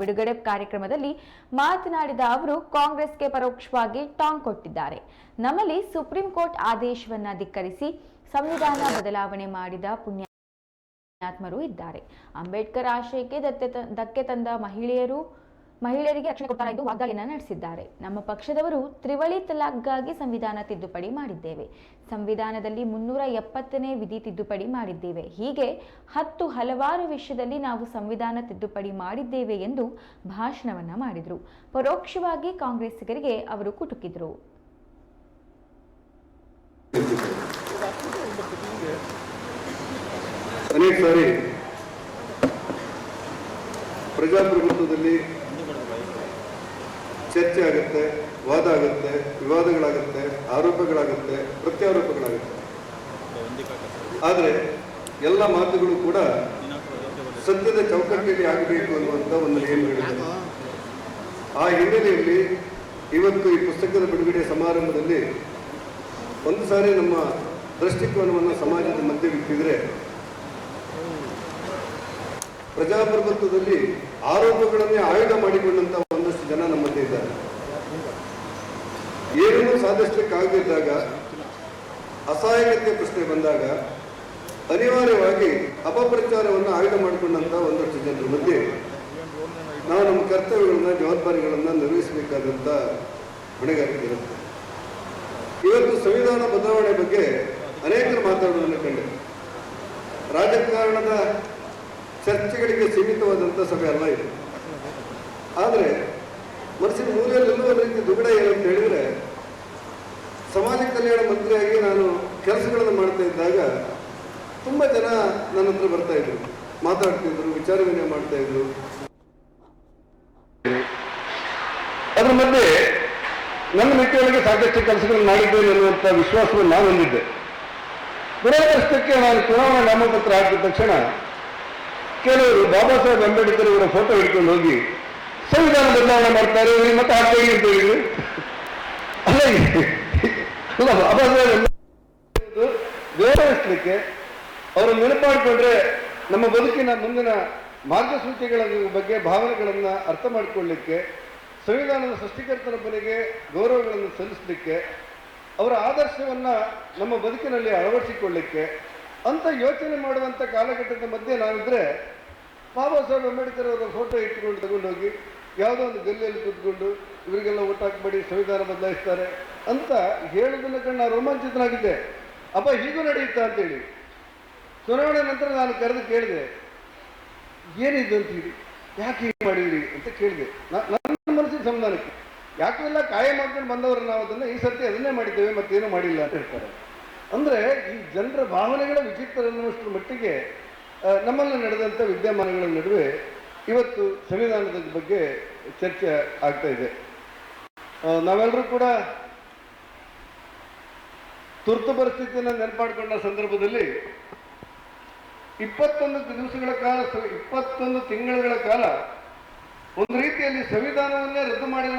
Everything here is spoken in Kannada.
ಬಿಡುಗಡೆ ಕಾರ್ಯಕ್ರಮದಲ್ಲಿ ಮಾತನಾಡಿದ ಅವರು, ಕಾಂಗ್ರೆಸ್ಗೆ ಪರೋಕ್ಷವಾಗಿ ಟಾಂಗ್ ಕೊಟ್ಟಿದ್ದಾರೆ. ನಮ್ಮಲ್ಲಿ ಸುಪ್ರೀಂ ಕೋರ್ಟ್ ಆದೇಶವನ್ನ ಧಿಕ್ಕರಿಸಿ ಸಂವಿಧಾನ ಬದಲಾವಣೆ ಮಾಡಿದ ಪುಣ್ಯಾತ್ಮರು ಇದ್ದಾರೆ. ಅಂಬೇಡ್ಕರ್ ಆಶಯಕ್ಕೆ ದತ್ತೆ ಧಕ್ಕೆ ತಂದ ಮಹಿಳೆಯರು ಮಹಿಳೆಯರಿಗೆ ರಕ್ಷಣೆ ಕೊಡ್ತಾರೆ ಎಂದು ವಾಗ್ದಾಳಿಯನ್ನ ನಡೆಸಿದ್ದಾರೆ. ನಮ್ಮ ಪಕ್ಷದವರು ತ್ರಿವಳಿ ತಲಾಖ್ಗಾಗಿ ಸಂವಿಧಾನ ತಿದ್ದುಪಡಿ ಮಾಡಿದ್ದೇವೆ. ಸಂವಿಧಾನದಲ್ಲಿ ಮುನ್ನೂರ ಎಪ್ಪತ್ತನೇ ವಿಧಿ ತಿದ್ದುಪಡಿ ಮಾಡಿದ್ದೇವೆ. ಹೀಗೆ ಹತ್ತು ಹಲವಾರು ವಿಷಯದಲ್ಲಿ ನಾವು ಸಂವಿಧಾನ ತಿದ್ದುಪಡಿ ಮಾಡಿದ್ದೇವೆ ಎಂದು ಭಾಷಣವನ್ನ ಮಾಡಿದರು. ಪರೋಕ್ಷವಾಗಿ ಕಾಂಗ್ರೆಸ್ಸಿಗರಿಗೆ ಅವರು ಕುಟುಕಿದರು. ಪ್ರಜಾಪ್ರಭುತ್ವದಲ್ಲಿ ಚರ್ಚೆ ಆಗುತ್ತೆ, ವಾದ ಆಗುತ್ತೆ, ವಿವಾದಗಳಾಗುತ್ತೆ, ಆರೋಪಗಳಾಗುತ್ತೆ, ಪ್ರತ್ಯಾರೋಪಗಳಾಗುತ್ತೆ. ಆದರೆ ಎಲ್ಲ ಮಾತುಗಳು ಕೂಡ ಸತ್ಯದ ಚೌಕಟ್ಟಿಯಲ್ಲಿ ಆಗಬೇಕು ಅನ್ನುವಂಥ ಒಂದು ನಿಯಮಗಳಿದೆ ಆ ಹಿನ್ನೆಲೆಯಲ್ಲಿ ಇವತ್ತು ಈ ಪುಸ್ತಕದ ಬಿಡುಗಡೆ ಸಮಾರಂಭದಲ್ಲಿ ಒಂದು ಸಾರಿ ನಮ್ಮ ದೃಷ್ಟಿಕೋನವನ್ನು ಸಮಾಜದ ಮಧ್ಯೆ ಬಿಟ್ಟಿದ್ರೆ ಪ್ರಜಾಪ್ರಭುತ್ವದಲ್ಲಿ ಆರೋಪಗಳನ್ನೇ ಆಯೋಗ ಮಾಡಿಕೊಂಡಂತ ಜನ ನಮ್ಮ ಮಧ್ಯೆ ಇದ್ದಾರೆ. ಏನನ್ನೂ ಸಾಧಿಸಲಿಕ್ಕಾಗದಿದ್ದಾಗ, ಅಸಹಾಯಕತೆ ಪ್ರಶ್ನೆ ಬಂದಾಗ, ಅನಿವಾರ್ಯವಾಗಿ ಅಪಪ್ರಚಾರವನ್ನು ಆಯ್ಕೆ ಮಾಡಿಕೊಂಡಂತ ಒಂದಷ್ಟು ಜನರ ಮಧ್ಯೆ ನಾವು ನಮ್ಮ ಕರ್ತವ್ಯಗಳನ್ನ, ಜವಾಬ್ದಾರಿಗಳನ್ನ ನಿರ್ವಹಿಸಬೇಕಾದಂತ ಹೊಣೆಗಾರಿಕೆ ಇರುತ್ತೆ ಇವತ್ತು ಸಂವಿಧಾನ ಬದಲಾವಣೆ ಬಗ್ಗೆ ಅನೇಕರು ಮಾತಾಡುವುದನ್ನು ಕಂಡೆ. ರಾಜಕಾರಣದ ಚರ್ಚೆಗಳಿಗೆ ಸೀಮಿತವಾದಂಥ ಸಭೆ ಅಲ್ಲ ಇದು. ಆದರೆ ಮನಸ್ಸಿನ ಮೂಲೆಯಲ್ಲೆಲ್ಲೂ ಒಂದು ರೀತಿ ದುಗಡ ಏನಂತ ಹೇಳಿದ್ರೆ ಸಮಾಜ ಕಲ್ಯಾಣ ಮಂತ್ರಿಯಾಗಿ ನಾನು ಕೆಲಸಗಳನ್ನು ಮಾಡ್ತಾ ಇದ್ದಾಗ ತುಂಬ ಜನ ನನ್ನ ಹತ್ರ ಬರ್ತಾ ಇದ್ರು. ಮಾತಾಡ್ತಿದ್ರು, ವಿಚಾರ ವಿನಿಮಯ ಮಾಡ್ತಾ ಇದ್ರು. ಅದ್ರ ಮಧ್ಯೆ ನನ್ನ ಮಿತಿಯೊಳಗೆ ಸಾಕಷ್ಟು ಕೆಲಸಗಳನ್ನು ಮಾಡಿದ್ದೇನೆ ಅನ್ನುವಂಥ ವಿಶ್ವಾಸವನ್ನು ನಾನು ಹೊಂದಿದ್ದೆ. ದುರದೃಷ್ಟಕ್ಕೆ ನಾನು ಚುನಾವಣಾ ನಾಮಪತ್ರ ಹಾಕಿದ ತಕ್ಷಣ ಕೆಲವರು ಬಾಬಾ ಸಾಹೇಬ್ ಅಂಬೇಡ್ಕರ್ ಅವರ ಫೋಟೋ ಹಿಡ್ಕೊಂಡು ಹೋಗಿ ಸಂವಿಧಾನ ಬದಲಾವಣೆ ಮಾಡ್ತಾರೆ, ಮತ್ತೆ ಹಾಕ್ತೀವಿ ಅಂತ ಹೇಳಿದ್ರು. ಅಲ್ಲ ಅಲ್ಲ ಬಾಬಾ ಸಾಹೇಬ್ ಗೌರವಿಸ್ಲಿಕ್ಕೆ ಅವರು ನೆನಪಾಡಿಕೊಂಡ್ರೆ ನಮ್ಮ ಬದುಕಿನ ಮುಂದಿನ ಮಾರ್ಗಸೂಚಿಗಳ ಬಗ್ಗೆ ಭಾವನೆಗಳನ್ನು ಅರ್ಥ ಮಾಡಿಕೊಳ್ಳಿಕ್ಕೆ, ಸಂವಿಧಾನದ ಸೃಷ್ಟಿಕರ್ತನೊಬ್ಬನಿಗೆ ಗೌರವಗಳನ್ನು ಸಲ್ಲಿಸಲಿಕ್ಕೆ, ಅವರ ಆದರ್ಶವನ್ನು ನಮ್ಮ ಬದುಕಿನಲ್ಲಿ ಅಳವಡಿಸಿಕೊಳ್ಳಿಕ್ಕೆ, ಅಂತ ಯೋಚನೆ ಮಾಡುವಂಥ ಕಾಲಘಟ್ಟದ ಮಧ್ಯೆ ನಾವಿದ್ರೆ ಬಾಬಾ ಸಾಹೇಬ್ ಅಂಬೇಡ್ಕರ್ ಅವರ ಫೋಟೋ ಇಟ್ಕೊಂಡು ತಗೊಂಡೋಗಿ ಯಾವುದೋ ಒಂದು ಗಲ್ಲಿಯಲ್ಲಿ ಕೂತ್ಕೊಂಡು ಇವರಿಗೆಲ್ಲ ಊಟ ಹಾಕ್ಬೇಡಿ, ಸಂವಿಧಾನ ಬದಲಾಯಿಸ್ತಾರೆ ಅಂತ ಹೇಳೋದನ್ನ ಕಂಡು ನಾನು ರೋಮಾಂಚಿತನಾಗಿದ್ದೆ. ಅಪ್ಪ, ಹೀಗೂ ಅಂತ ಅಂತೇಳಿ. ಚುನಾವಣೆ ನಂತರ ನಾನು ಕರೆದು ಕೇಳಿದೆ, ಏನಿದು ಅಂತೀರಿ ಯಾಕೆ ಹೀಗೆ ಮಾಡಿದ್ರಿ ಅಂತ ಕೇಳಿದೆ. ನನ್ನ ಮನಸ್ಸಿನ ಸಮಾಧಾನಕ್ಕೆ. ಯಾಕೆಲ್ಲ ಕಾಯ ಮಾಡ್ಕೊಂಡು ಬಂದವರು ನಾವು ಅದನ್ನ ಈ ಸರ್ತಿ ಅದನ್ನೇ ಮಾಡಿದ್ದೇವೆ, ಮತ್ತೇನು ಮಾಡಿಲ್ಲ ಅಂತ ಹೇಳ್ತಾರೆ. ಅಂದ್ರೆ ಈ ಜನರ ಭಾವನೆಗಳ ವಿಚಿತ್ರ ಅನ್ನುವಷ್ಟರ ಮಟ್ಟಿಗೆ ನಮ್ಮಲ್ಲಿ ನಡೆದಂಥ ವಿದ್ಯಮಾನಗಳ ನಡುವೆ ಇವತ್ತು ಸಂವಿಧಾನದ ಬಗ್ಗೆ ಚರ್ಚೆ ಆಗ್ತಾ ಇದೆ. ನಾವೆಲ್ಲರೂ ಕೂಡ ತುರ್ತು ಪರಿಸ್ಥಿತಿಯನ್ನು ನೆನಪಾಡಿಕೊಂಡ ಸಂದರ್ಭದಲ್ಲಿ ಇಪ್ಪತ್ತೊಂದು ದಿವಸಗಳ ಕಾಲ, ಇಪ್ಪತ್ತೊಂದು ತಿಂಗಳುಗಳ ಕಾಲ ಒಂದು ರೀತಿಯಲ್ಲಿ ಸಂವಿಧಾನವನ್ನೇ ರದ್ದು ಮಾಡಿದ